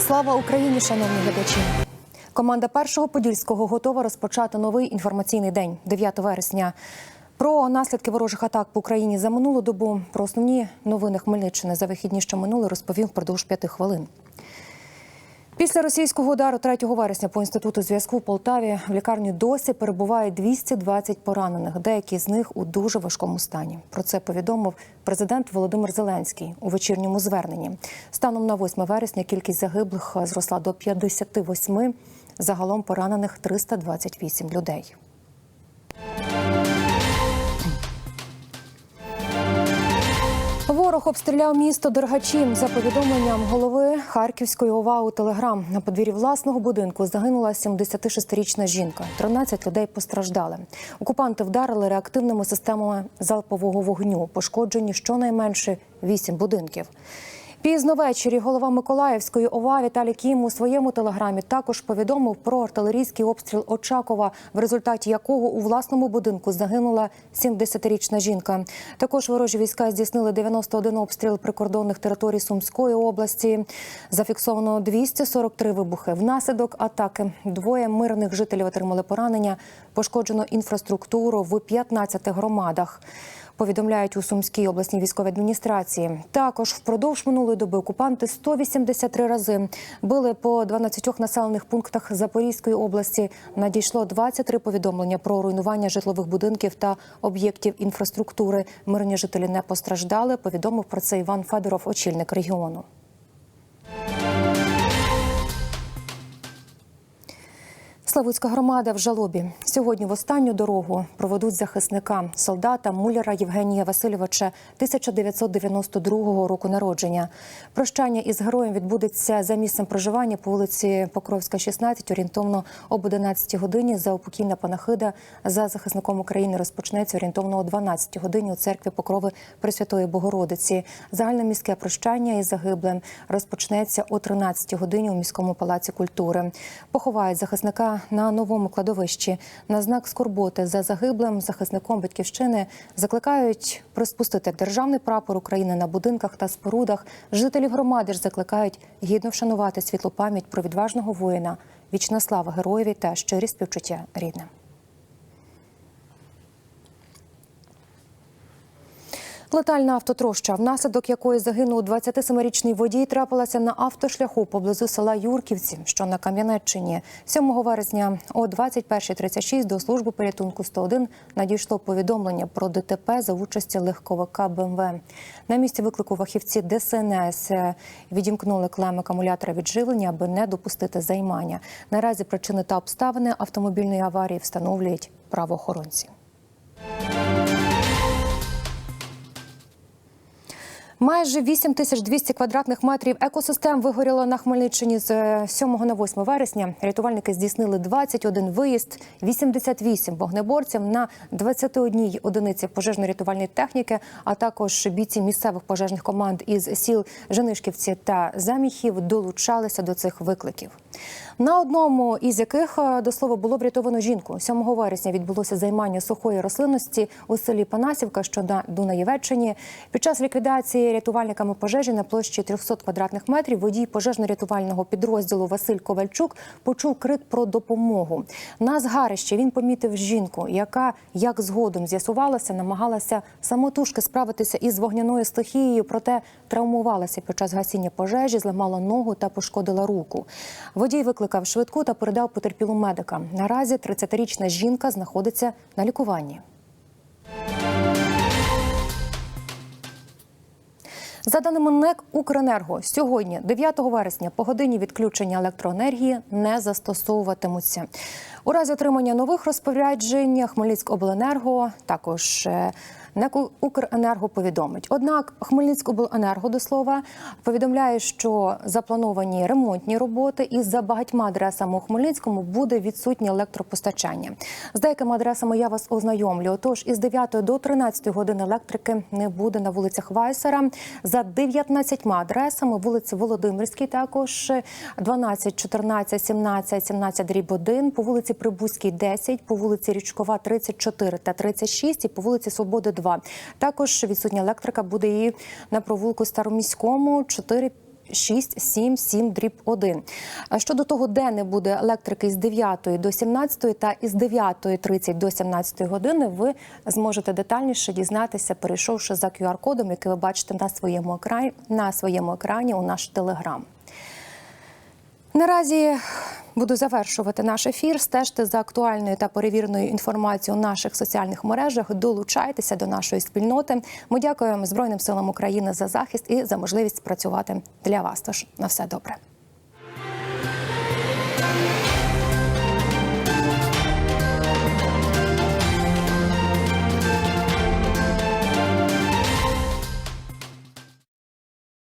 Слава Україні, шановні глядачі! Команда першого подільського готова розпочати новий інформаційний день 9 вересня. Про наслідки ворожих атак по Україні за минулу добу про основні новини Хмельниччини за вихідні, що минули, розповів впродовж п'яти хвилин. Після російського удару 3 вересня по інституту зв'язку в Полтаві в лікарні досі перебуває 220 поранених. Деякі з них у дуже важкому стані. Про це повідомив президент Володимир Зеленський у вечірньому зверненні. Станом на 8 вересня кількість загиблих зросла до 58, Загалом поранених 328 людей. Ворог обстріляв місто Дергачі. За повідомленням голови Харківської ОВА у Телеграм на подвір'ї власного будинку загинула 76-річна жінка. 13 людей постраждали. Окупанти вдарили реактивними системами залпового вогню. Пошкоджені щонайменше 8 будинків. Пізно ввечері голова Миколаївської ОВА Віталій Кім у своєму телеграмі також повідомив про артилерійський обстріл Очакова, в результаті якого у власному будинку загинула 70-річна жінка. Також ворожі війська здійснили 91 обстріл прикордонних територій Сумської області. Зафіксовано 243 вибухи. Внаслідок атаки двоє мирних жителів отримали поранення. Пошкоджено інфраструктуру в 15 громадах повідомляють у Сумській обласній військовій адміністрації. Також впродовж минулої доби окупанти 183 рази били по 12 населених пунктах Запорізької області. Надійшло 23 повідомлення про руйнування житлових будинків та об'єктів інфраструктури. Мирні жителі не постраждали. Повідомив про це Іван Федоров, очільник регіону. Славутська громада в жалобі сьогодні в останню дорогу проведуть захисника солдата Муляра Євгенія Васильовича 1992 року народження. Прощання із героєм відбудеться за місцем проживання по вулиці Покровська, 16, орієнтовно об 11 годині. За упокійна панахида за захисником України розпочнеться орієнтовно о 12 годині у церкві Покрови Пресвятої Богородиці. Загальне міське прощання із загиблим розпочнеться о 13 годині у міському палаці культури. Поховають захисника на новому кладовищі на знак скорботи за загиблим захисником батьківщини закликають приспустити державний прапор України на будинках та спорудах. Жителів громади ж закликають гідно вшанувати світлу пам'ять про відважного воїна, вічна слава героєві та щирі співчуття рідним. Летальна автотроща, внаслідок якої загинув 27-річний водій, трапилася на автошляху поблизу села Юрківці, що на Кам'янеччині. 7 вересня о 21.36 до служби порятунку 101 надійшло повідомлення про ДТП за участі легковика БМВ. На місці виклику фахівці ДСНС відімкнули клем акумулятора відживлення, аби не допустити займання. Наразі причини та обставини автомобільної аварії встановлюють правоохоронці. Майже 8200 квадратних метрів екосистем вигоріло на Хмельниччині з 7 на 8 вересня. Рятувальники здійснили 21 виїзд, 88 вогнеборців на 21 одиниці пожежно-рятувальної техніки, а також бійці місцевих пожежних команд із сіл Женишківці та Заміхів долучалися до цих викликів. На одному із яких до слова було врятовано жінку 7 вересня відбулося займання сухої рослинності у селі Панасівка, що на Дунаєвеччині. Під час ліквідації рятувальниками пожежі на площі 300 квадратних метрів водій пожежно-рятувального підрозділу Василь Ковальчук почув крик про допомогу. На згарище він помітив жінку, яка, як згодом з'ясувалося, намагалася самотужки справитися із вогняною стихією, проте травмувалася під час гасіння пожежі, зламала ногу та пошкодила руку. Водій викликав швидку та передав потерпілу медика. Наразі 30-річна жінка знаходиться на лікуванні. За даними НЕК Укренерго, сьогодні, 9 вересня, по годині відключення електроенергії не застосовуватимуться. У разі отримання нових розпоряджень Хмельницькобленерго також НЕК Укренерго повідомить. Однак Хмельницькобленерго до слова повідомляє, що заплановані ремонтні роботи і за багатьма адресами у Хмельницькому буде відсутнє електропостачання. З деякими адресами я вас ознайомлю. Отож, із 9 до 13 години електрики не буде на вулицях Вайсера. За 19 адресами вулиці Володимирській, також 12, 14, 17, 17 дріб 1, по вулиці Прибузькій 10, по вулиці Річкова 34 та 36 і по вулиці Свободи 2. Також відсутня електрика буде і на провулку Староміському 4, 677 дріб 1. Щодо того, де не буде електрики з 9 до 17 та із 9.30 до 17 години, ви зможете детальніше дізнатися, перейшовши за QR-кодом, який ви бачите на своєму екрані, на своєму екрані у наш телеграм. Наразі Буду завершувати наш ефір. Стежте за актуальною та перевіреною інформацією у наших соціальних мережах. Долучайтеся до нашої спільноти. Ми дякуємо Збройним силам України за захист і за можливість працювати для вас. Тож на все добре.